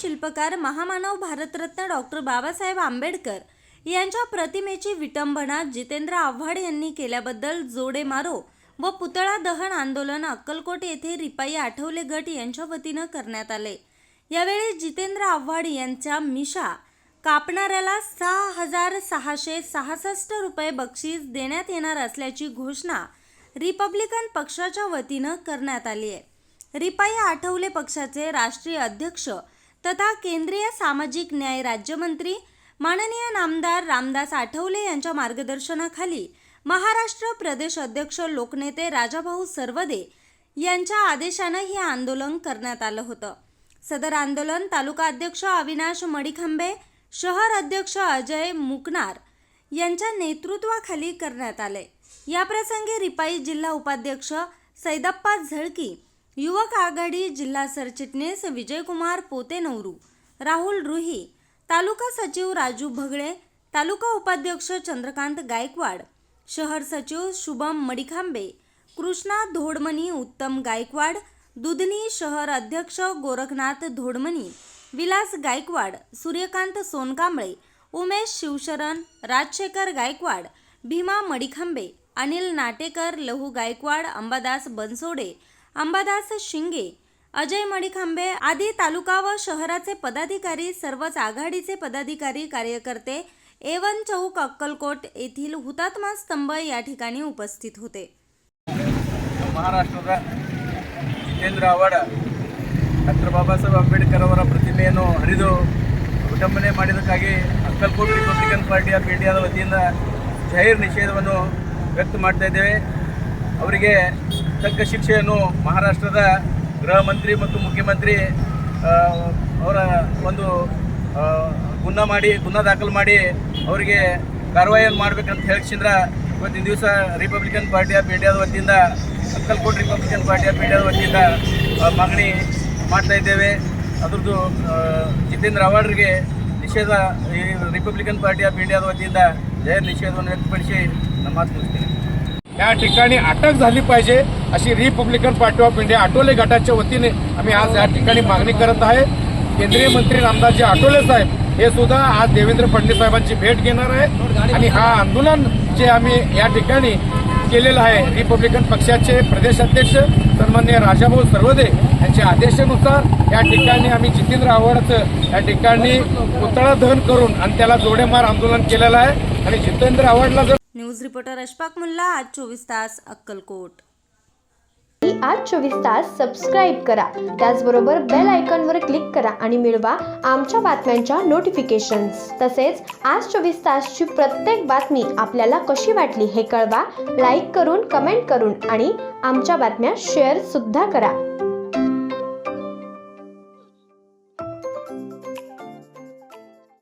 शिल्पकार महामानव भारतरत्न डॉक्टर बाबासाहेब आंबेडकर यांच्या प्रतिमेची विटंबना जितेंद्र आव्हाड यांनी केल्याबद्दल जोडे मारो व पुतळा दहन आंदोलन अक्कलकोट येथे रिपाई आठवले गट यांच्या वतीनं करण्यात आले. यावेळी जितेंद्र आव्हाड यांच्या मिशा कापणाऱ्याला सहा हजार सहाशे सहासष्ट रुपये बक्षीस देण्यात येणार असल्याची घोषणा रिपब्लिकन पक्षाच्या वतीनं करण्यात आली आहे रिपाई आठवले पक्षाचे राष्ट्रीय अध्यक्ष तथा केंद्रीय सामाजिक न्याय राज्यमंत्री माननीय नामदार रामदास आठवले यांच्या मार्गदर्शनाखाली महाराष्ट्र प्रदेश अध्यक्ष लोकनेते राजाभाऊ सर्वदे यांच्या आदेशानं हे आंदोलन करण्यात आलं होतं. सदर आंदोलन तालुका अध्यक्ष अविनाश मडिखंबे शहर अध्यक्ष अजय मुकनार यांच्या नेतृत्वाखाली करण्यात आले याप्रसंगी रिपाई जिल्हा उपाध्यक्ष सैदप्पा झळकी युवक आघाडी जिल्हा सरचिटणीस विजयकुमार पोतेनवरू राहुल रुही तालुका सचिव राजू भगळे तालुका उपाध्यक्ष चंद्रकांत गायकवाड शहर सचिव शुभम मडिखांबे कृष्णा धोडमणी उत्तम गायकवाड दुधनी शहर अध्यक्ष गोरखनाथ धोडमणी विलास गायकवाड सूर्यकांत सोनकांबळे उमेश शिवशरण राजशेखर गायकवाड भीमा मडिखांबे अनिल नाटेकर लहू गायकवाड अंबादास बनसोडे अंबादास शिंगे अजय मडिखांबे आदी तालुका व शहराचे पदाधिकारी सर्वच आघाडीचे पदाधिकारी कार्यकर्ते एवन चौक अक्कलकोट येथील हुतात्मा स्तंभ या ठिकाणी उपस्थित होते ಮಹಾರಾಷ್ಟ್ರದ ಜಿತೇಂದ್ರ ಅವಾರ್ಡ್ ಡಾಕ್ಟರ್ ಬಾಬಾ ಸಾಹೇಬ್ ಅಂಬೇಡ್ಕರ್ ಅವರ ಪ್ರತಿಮೆಯನ್ನು ಹರಿದು ವಿಡಂಬನೆ ಮಾಡಿದ್ದಕ್ಕಾಗಿ ಅಕ್ಕಲ್ಕೋಟ್ ರಿಪಬ್ಲಿಕನ್ ಪಾರ್ಟಿ ಆಫ್ ಇಂಡಿಯಾದ ವತಿಯಿಂದ ಜಾಹೀರ್ ನಿಷೇಧವನ್ನು ವ್ಯಕ್ತ ಮಾಡ್ತಾ ಇದ್ದೇವೆ ಅವರಿಗೆ ತಕ್ಕ ಶಿಕ್ಷೆಯನ್ನು ಮಹಾರಾಷ್ಟ್ರದ ಗೃಹ ಮಂತ್ರಿ ಮತ್ತು ಮುಖ್ಯಮಂತ್ರಿ ಅವರ ಒಂದು ಗುನ್ನ ಮಾಡಿ, ಗುನ್ನ ದಾಖಲು ಮಾಡಿ ಅವರಿಗೆ ಕಾರ್ವಾಯಿಯನ್ನು ಮಾಡ್ಬೇಕಂತ ಹೇಳಿದ್ರ ಇವತ್ತಿನ ದಿವಸ ರಿಪಬ್ಲಿಕನ್ ಪಾರ್ಟಿ ಆಫ್ ಇಂಡಿಯಾದ ವತಿಯಿಂದ, ಅಕ್ಕಲ್ಕೋಟ್ ರಿಪಬ್ಲಿಕನ್ ಪಾರ್ಟಿ ಆಫ್ ಇಂಡಿಯಾದ ವತಿಯಿಂದ ಮಾಗಣಿ ಮಾಡ್ತಾ ಇದ್ದೇವೆ. ಅದ್ರದ್ದು ಜಿತೇಂದ್ರ ಅವಾರ್ಡ್ರಿಗೆ ನಿಷೇಧ, ಈ ರಿಪಬ್ಲಿಕನ್ ಪಾರ್ಟಿ ಆಫ್ ಇಂಡಿಯಾದ ವತಿಯಿಂದ ಜಯ ನಿಷೇಧವನ್ನು ವ್ಯಕ್ತಪಡಿಸಿ ನಮ್ಮ ಮಾತು ಮುಗಿಸ್ತೀನಿ. या ठिकाणी अटक झाली पाहिजे अशी Republican Party of India Athawale गटाच्या वतीने आम्ही आज या ठिकाणी मागणी करत आहे. केंद्रीय मंत्री रामदासजी आटोले साहेब हे सुद्धा आज देवेंद्र फडणवीस साहेबांची भेट घेणार आहे. आणि हा आंदोलन जे आम्ही या ठिकाणी केलेलं आहे रिपब्लिकन पक्षाचे प्रदेशाध्यक्ष सन्मान्य राजाभाऊ सर्वदे यांच्या आदेशानुसार या ठिकाणी आम्ही जितेंद्र आव्हाडचं या ठिकाणी पुतळा दहन करून आणि त्याला जोडेमार आंदोलन केलेलं आहे. आणि जितेंद्र आव्हाडला जर न्यूज रिपोर्टर अशफाक मुल्ला आज चोवीस तास अक्कलकोट. आज चोवीस तास सबस्क्राईब करा. त्याचबरोबर बेल आयकॉनवर क्लिक करा आणि मिळवा आमच्या बातम्यांच्या नोटिफिकेशन्स तसेच आज चोवीस तासची प्रत्येक बातमी आपल्याला कशी वाटली हे कळवा. लाईक करून कमेंट करून आणि आमच्या बातम्या शेअर सुद्धा करा.